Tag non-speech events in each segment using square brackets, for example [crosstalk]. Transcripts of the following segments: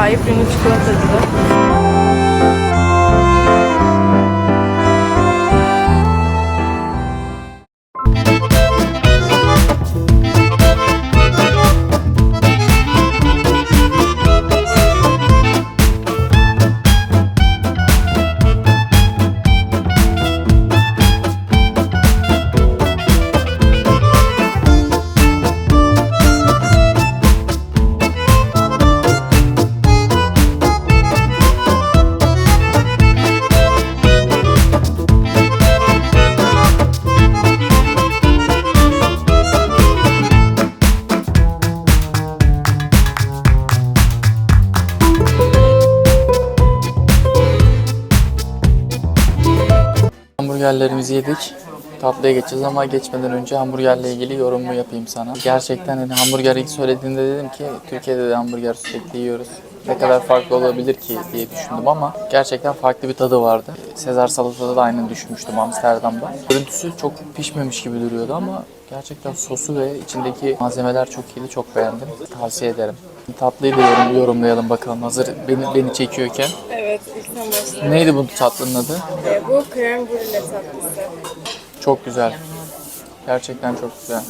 Michelin yıldızına sahip ünlü çikolatacıdır. Hamburgerlerimizi yedik. Tatlıya geçeceğiz ama geçmeden önce hamburgerle ilgili yorumumu yapayım sana. Gerçekten hani hamburger ilk söylediğinde dedim ki Türkiye'de de hamburger sürekli yiyoruz. Ne kadar farklı olabilir ki diye düşündüm ama gerçekten farklı bir tadı vardı. Sezar salatada da aynı düşünmüştüm Amsterdam'da. Görüntüsü çok pişmemiş gibi duruyordu ama gerçekten sosu ve içindeki malzemeler çok iyiydi. Çok beğendim. Tavsiye ederim. Tatlıyı da yorum, yorumlayalım bakalım hazır beni, beni çekiyorken. Evet, ilk sen başla. Neydi bu tatlının adı? Ee, bu krem brûlée tatlısı. Çok güzel. Gerçekten çok güzel.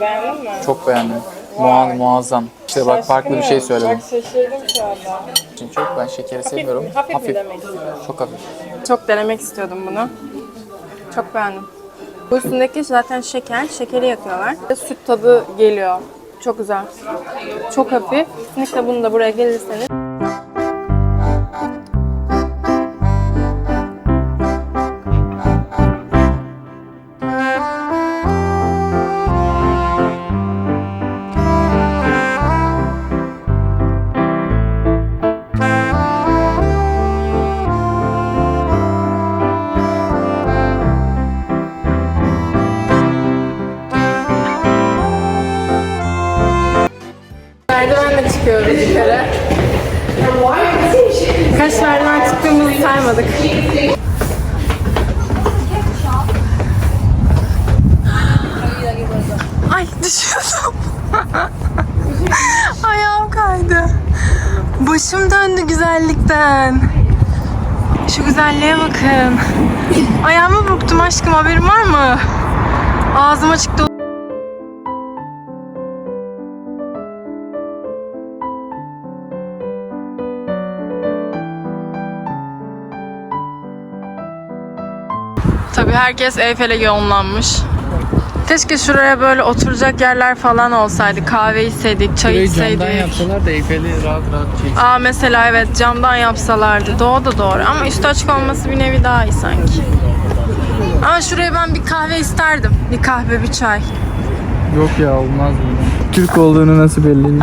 Beğendin mi? Çok beğendim. Muaz, muazzam. İşte bak farklı bir şey söyledim. Bak şaşırdım şu anda. Çünkü çok ben şekeri sevmiyorum. mi? Hafif mi demek istiyorsun? Çok hafif. Çok denemek istiyordum bunu. Çok beğendim. Bu üstündeki zaten şeker. Şekeri yakıyorlar. Süt tadı geliyor. Çok güzel. Çok hafif. Kesinlikle bunu da buraya gelirseniz Çıkıyoruz yukarı. Kaç merdiven çıktığımızı saymadık. Ay düşüyordum. [laughs] Ayağım kaydı. Başım döndü güzellikten. Şu güzelliğe bakın. Ayağımı burktum aşkım haberin var mı? Ağzıma çıktı Tabii herkes Eyfel'e yoğunlanmış. Keşke şuraya böyle oturacak yerler falan olsaydı. Kahve içseydik, çay içseydik. yapsalar da Eyfel'i rahat rahat çek. Aa mesela evet camdan yapsalardı. Doğru da doğru ama üstü açık olması bir nevi daha iyi sanki. Ama şuraya ben bir kahve isterdim. Bir kahve, bir çay. Yok ya olmaz bu. Türk olduğunu nasıl belli?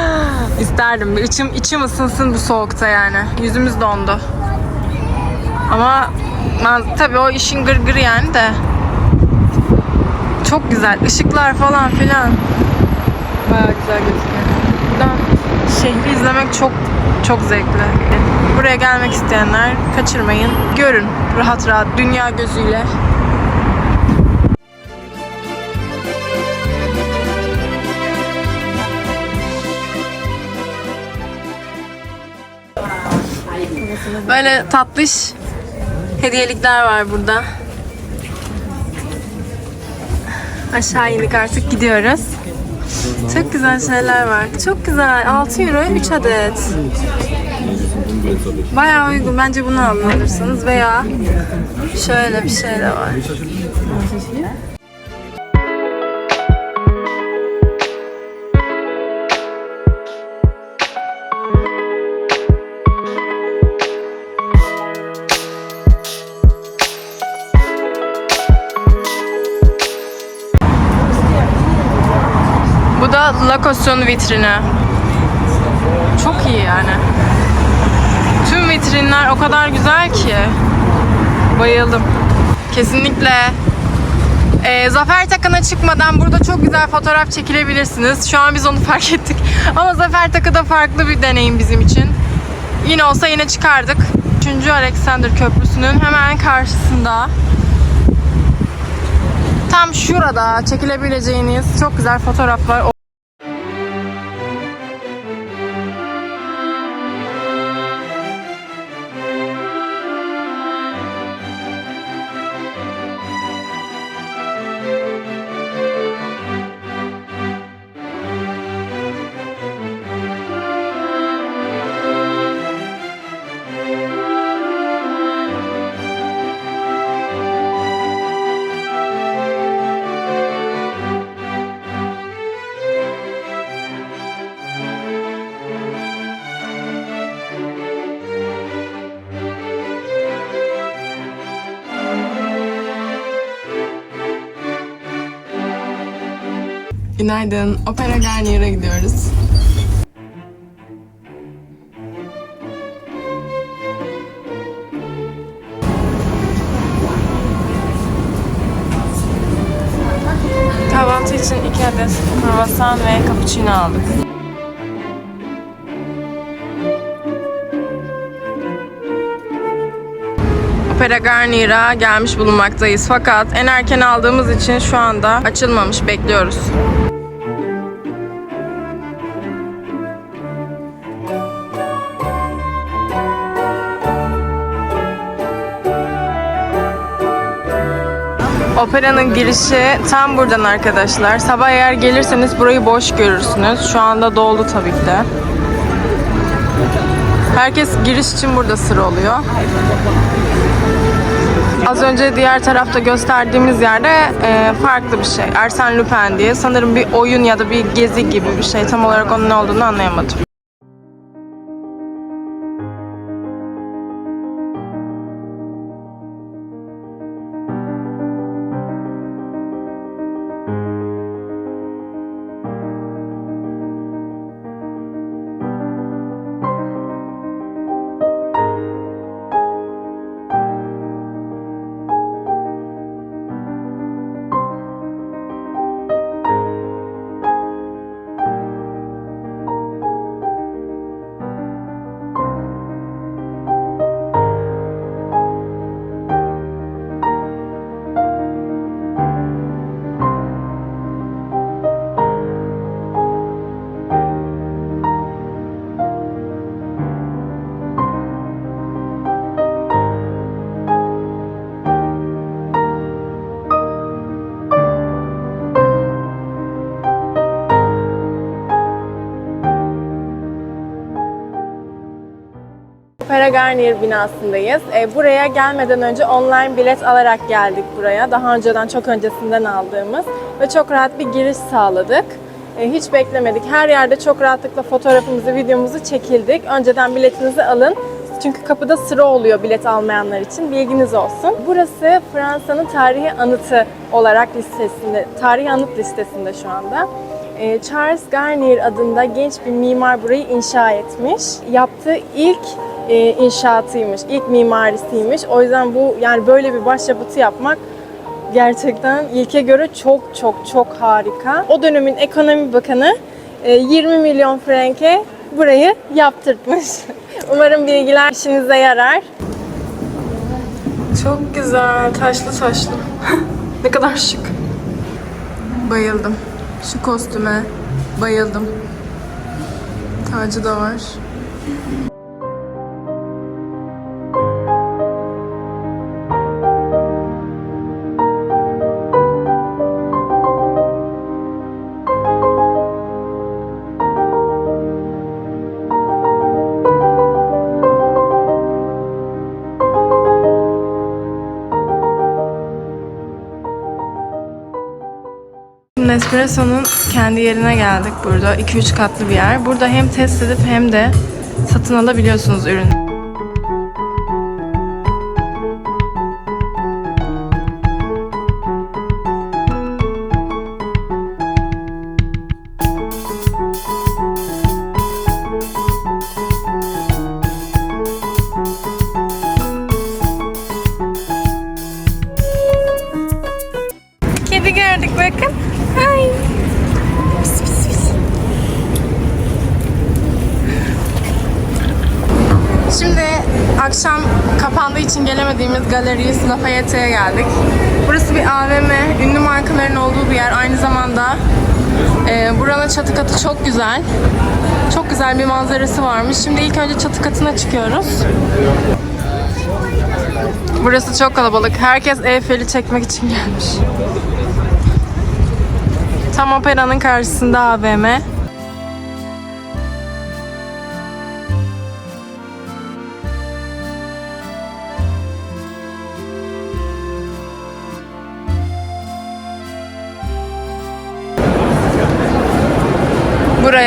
[laughs] İsterdim. Bir içim, içim ısınsın bu soğukta yani. Yüzümüz dondu. Ama tabii o işin gırgırı yani de. Çok güzel. Işıklar falan filan. Baya güzel gözüküyor. Buradan şehri izlemek çok çok zevkli. Buraya gelmek isteyenler kaçırmayın. Görün rahat rahat dünya gözüyle. Böyle tatlış hediyelikler var burada. Aşağı indik artık gidiyoruz. Çok güzel şeyler var. Çok güzel. 6 euro 3 adet. Bayağı uygun. Bence bunu alın alırsanız veya şöyle bir şey de var. Lacoste'un vitrini. Çok iyi yani. Tüm vitrinler o kadar güzel ki. Bayıldım. Kesinlikle. Ee, Zafer Takı'na çıkmadan burada çok güzel fotoğraf çekilebilirsiniz. Şu an biz onu [laughs] fark ettik. Ama Zafer Takı da farklı bir deneyim bizim için. Yine olsa yine çıkardık. 3. Alexander Köprüsü'nün hemen karşısında. Tam şurada çekilebileceğiniz çok güzel fotoğraflar Günaydın. Opera Garnier'a gidiyoruz. Kahvaltı için iki adet kruvasan ve cappuccino aldık. Opera Garnier'a gelmiş bulunmaktayız. Fakat en erken aldığımız için şu anda açılmamış. Bekliyoruz. Operanın girişi tam buradan arkadaşlar. Sabah eğer gelirseniz burayı boş görürsünüz. Şu anda doldu tabii ki de. Herkes giriş için burada sıra oluyor. Az önce diğer tarafta gösterdiğimiz yerde e, farklı bir şey. Arsène Lupin diye. Sanırım bir oyun ya da bir gezi gibi bir şey. Tam olarak onun ne olduğunu anlayamadım. Garnier binasındayız. E, buraya gelmeden önce online bilet alarak geldik buraya. Daha önceden, çok öncesinden aldığımız. Ve çok rahat bir giriş sağladık. E, hiç beklemedik. Her yerde çok rahatlıkla fotoğrafımızı, videomuzu çekildik. Önceden biletinizi alın. Çünkü kapıda sıra oluyor bilet almayanlar için. Bilginiz olsun. Burası Fransa'nın tarihi anıtı olarak listesinde, tarihi anıt listesinde şu anda. Ee, Charles Garnier adında genç bir mimar burayı inşa etmiş. Yaptığı ilk e, inşaatıymış, ilk mimarisiymiş. O yüzden bu yani böyle bir başyapıtı yapmak gerçekten ilke göre çok çok çok harika. O dönemin ekonomi bakanı e, 20 milyon franke burayı yaptırtmış. [laughs] Umarım bilgiler işinize yarar. Çok güzel, taşlı taşlı. [laughs] ne kadar şık. Bayıldım. Şu kostüme bayıldım. Tacı da var. Nespresso'nun kendi yerine geldik burada. 2-3 katlı bir yer. Burada hem test edip hem de satın alabiliyorsunuz ürünü. Gelemediğimiz galeri Lafayette'ye geldik. Burası bir AVM, ünlü markaların olduğu bir yer. Aynı zamanda e, buranın çatı katı çok güzel. Çok güzel bir manzarası varmış. Şimdi ilk önce çatı katına çıkıyoruz. Burası çok kalabalık. Herkes Eyfel'i çekmek için gelmiş. Tam operanın karşısında AVM.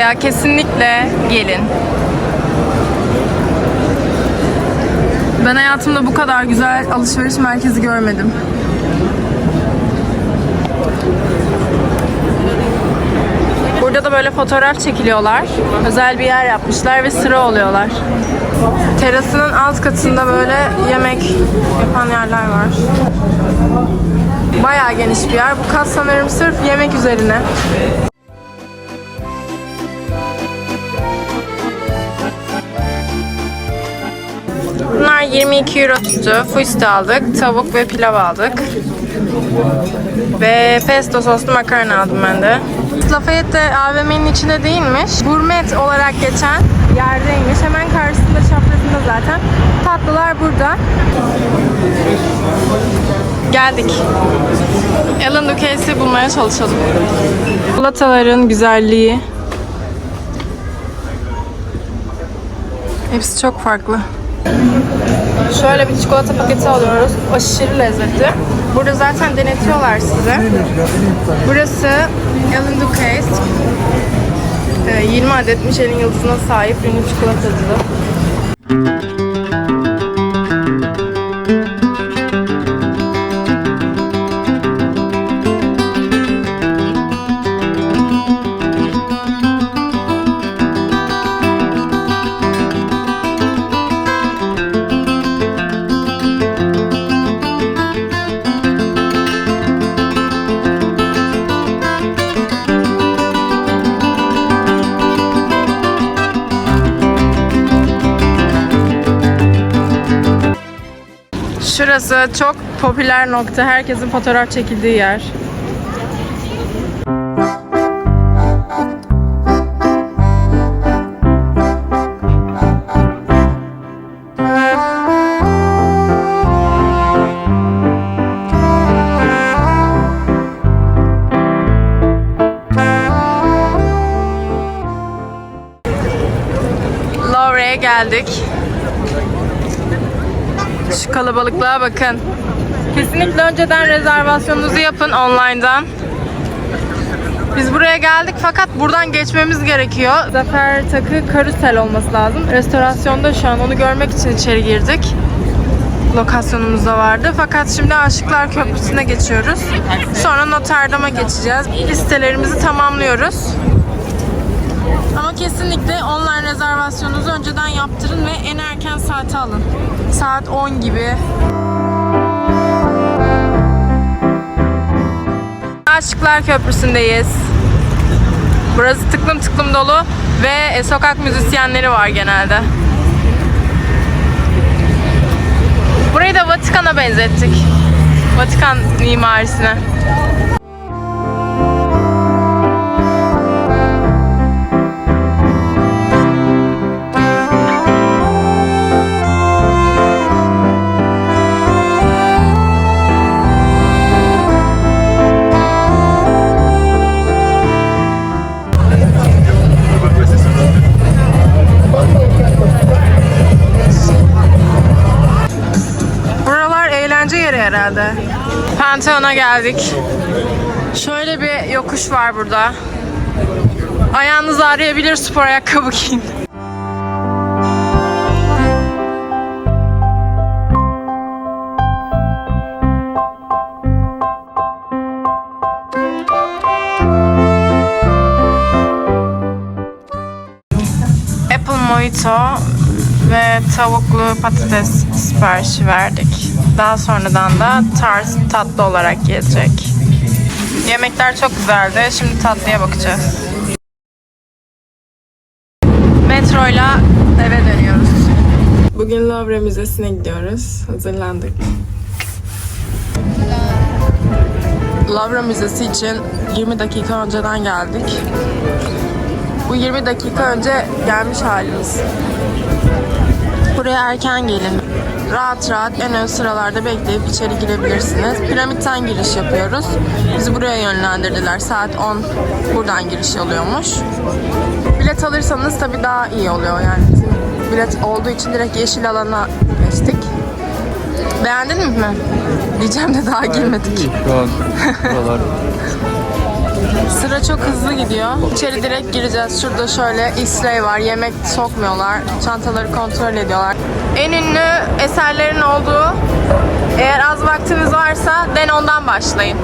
Buraya kesinlikle gelin. Ben hayatımda bu kadar güzel alışveriş merkezi görmedim. böyle fotoğraf çekiliyorlar. Özel bir yer yapmışlar ve sıra oluyorlar. Terasının alt katında böyle yemek yapan yerler var. Bayağı geniş bir yer. Bu kat sanırım sırf yemek üzerine. 22 euro tuttu. Fuiste aldık. Tavuk ve pilav aldık. Ve pesto soslu makarna aldım ben de. Lafayette AVM'nin içinde değilmiş. Gourmet olarak geçen yerdeymiş. Hemen karşısında çaprazında zaten. Tatlılar burada. Geldik. Alan Duques'i bulmaya çalışalım. Çikolataların güzelliği. Hepsi çok farklı. Şöyle bir çikolata paketi alıyoruz. Aşırı lezzetli. Burada zaten denetiyorlar size. Burası Alan Duquesne. Ee, 20 adet Michelin yıldızına sahip ünlü çikolatacı. Şurası çok popüler nokta. Herkesin fotoğraf çekildiği yer. Kalabalıklığa bakın. Kesinlikle önceden rezervasyonunuzu yapın online'dan. Biz buraya geldik fakat buradan geçmemiz gerekiyor. Zafer Takı Karusel olması lazım. Restorasyonda şu an onu görmek için içeri girdik. Lokasyonumuzda vardı. Fakat şimdi Aşıklar Köprüsü'ne geçiyoruz. Sonra Notre Dame'a geçeceğiz. Listelerimizi tamamlıyoruz. Ama kesinlikle online rezervasyonunuzu önceden yaptırın ve en erken saate alın. Saat 10 gibi. Aşıklar Köprüsü'ndeyiz. Burası tıklım tıklım dolu ve e, sokak müzisyenleri var genelde. Burayı da Vatikan'a benzettik. Vatikan mimarisine. Geldik. Şöyle bir yokuş var burada. Ayağınız ağrıyabilir spor ayakkabı giyin. Apple Mojito ve tavuklu patates siparişi verdik. Daha sonradan da tarz tatlı olarak gelecek. Yemekler çok güzeldi. Şimdi tatlıya bakacağız. Metroyla eve dönüyoruz. Bugün Louvre Müzesi'ne gidiyoruz. Hazırlandık. Louvre Müzesi için 20 dakika önceden geldik. Bu 20 dakika önce gelmiş halimiz. Buraya erken gelin. Rahat rahat en ön sıralarda bekleyip içeri girebilirsiniz. Piramitten giriş yapıyoruz. Bizi buraya yönlendirdiler. Saat 10 buradan giriş oluyormuş. Bilet alırsanız tabii daha iyi oluyor yani. Bizim bilet olduğu için direkt yeşil alana geçtik. Beğendin mi? Diyeceğim de daha girmedik. Şu an [laughs] buralar Sıra çok hızlı gidiyor. İçeri direkt gireceğiz. Şurada şöyle X-ray var. Yemek sokmuyorlar. Çantaları kontrol ediyorlar. En ünlü eserlerin olduğu eğer az vaktiniz varsa den ondan başlayın.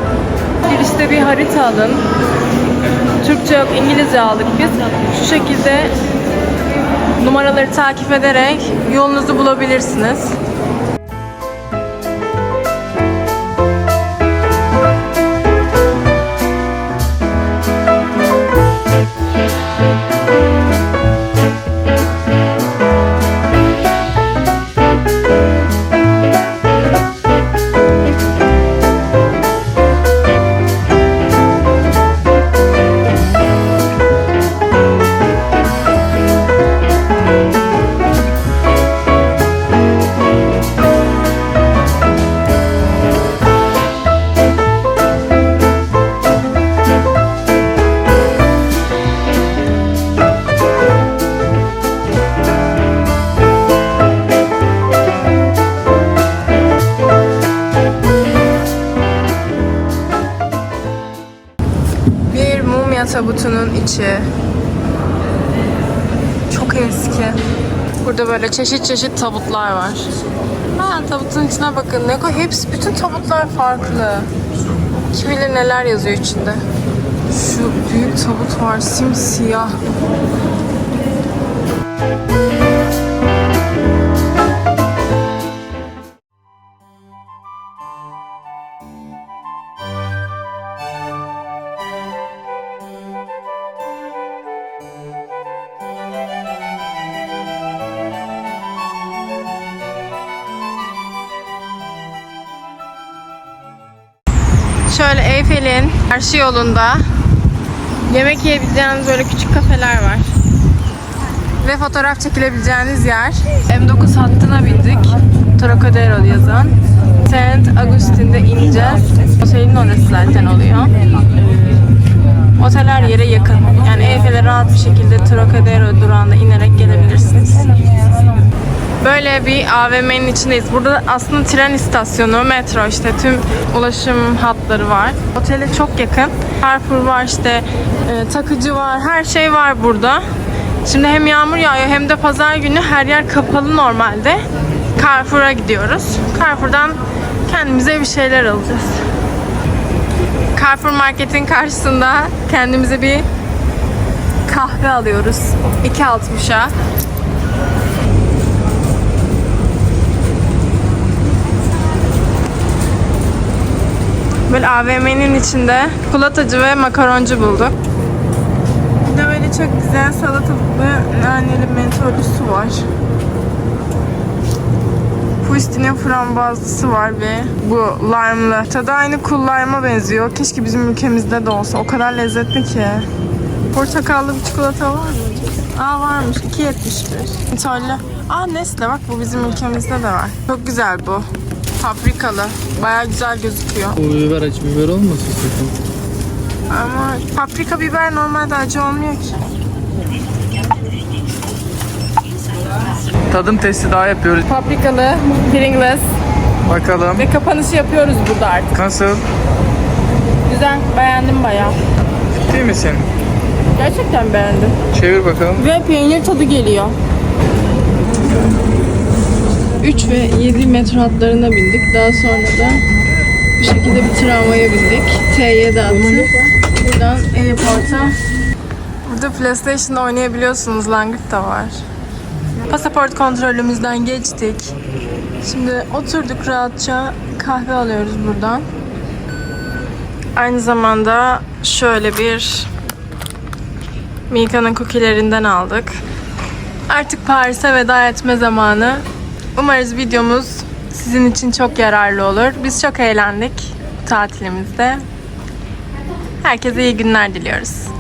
Girişte bir harita alın. Türkçe yok, İngilizce aldık biz. Şu şekilde numaraları takip ederek yolunuzu bulabilirsiniz. Çeşit çeşit tabutlar var. Ha, tabutun içine bakın. Ne kadar hepsi bütün tabutlar farklı. Kim bilir neler yazıyor içinde. Şu büyük tabut var simsiyah. Şöyle Karşı yolunda yemek yiyebileceğiniz böyle küçük kafeler var. Ve fotoğraf çekilebileceğiniz yer. M9 hattına bindik. Trocadero yazan. Saint Agustin'de ineceğiz. Otelin orası zaten oluyor. Oteller yere yakın. Yani Eyfel'e rahat bir şekilde Trocadero durağında inerek gelebilirsiniz. Böyle bir AVM'nin içindeyiz. Burada aslında tren istasyonu, metro işte tüm ulaşım hatları var. Otele çok yakın. Carrefour var işte, e, takıcı var, her şey var burada. Şimdi hem yağmur yağıyor hem de pazar günü her yer kapalı normalde. Carrefour'a gidiyoruz. Carrefour'dan kendimize bir şeyler alacağız. Carrefour marketin karşısında kendimize bir kahve alıyoruz. 2.60'a. Böyle AVM'nin içinde çikolatacı ve makaroncu bulduk. Bir de böyle çok güzel salatalıklı naneli mentollü su var. Pustine frambuazlısı var ve bu lime'lı. Tadı aynı cool lime'a benziyor. Keşke bizim ülkemizde de olsa. O kadar lezzetli ki. Portakallı bir çikolata var mı? Aa varmış. 2.75. Mentollü. Aa Nestle bak bu bizim ülkemizde de var. Çok güzel bu. Paprikalı. Baya güzel gözüküyor. Bu biber acı biber olmasın sakın. Ama paprika biber normalde acı olmuyor ki. Tadım testi daha yapıyoruz. Paprikalı, Pringles Bakalım. ve kapanışı yapıyoruz burada artık. Nasıl? Güzel, beğendim bayağı. Değil misin? Gerçekten beğendim. Çevir bakalım. Ve peynir tadı geliyor. 3 ve 7 metro hatlarına bindik. Daha sonra da bu şekilde bir tramvaya bindik. T7 hattı. Buradan airport'a. Burada PlayStation oynayabiliyorsunuz. Langırt da var. Pasaport kontrolümüzden geçtik. Şimdi oturduk rahatça kahve alıyoruz buradan. Aynı zamanda şöyle bir Milka'nın cookie'lerinden aldık. Artık Paris'e veda etme zamanı. Umarız videomuz sizin için çok yararlı olur. Biz çok eğlendik tatilimizde. Herkese iyi günler diliyoruz.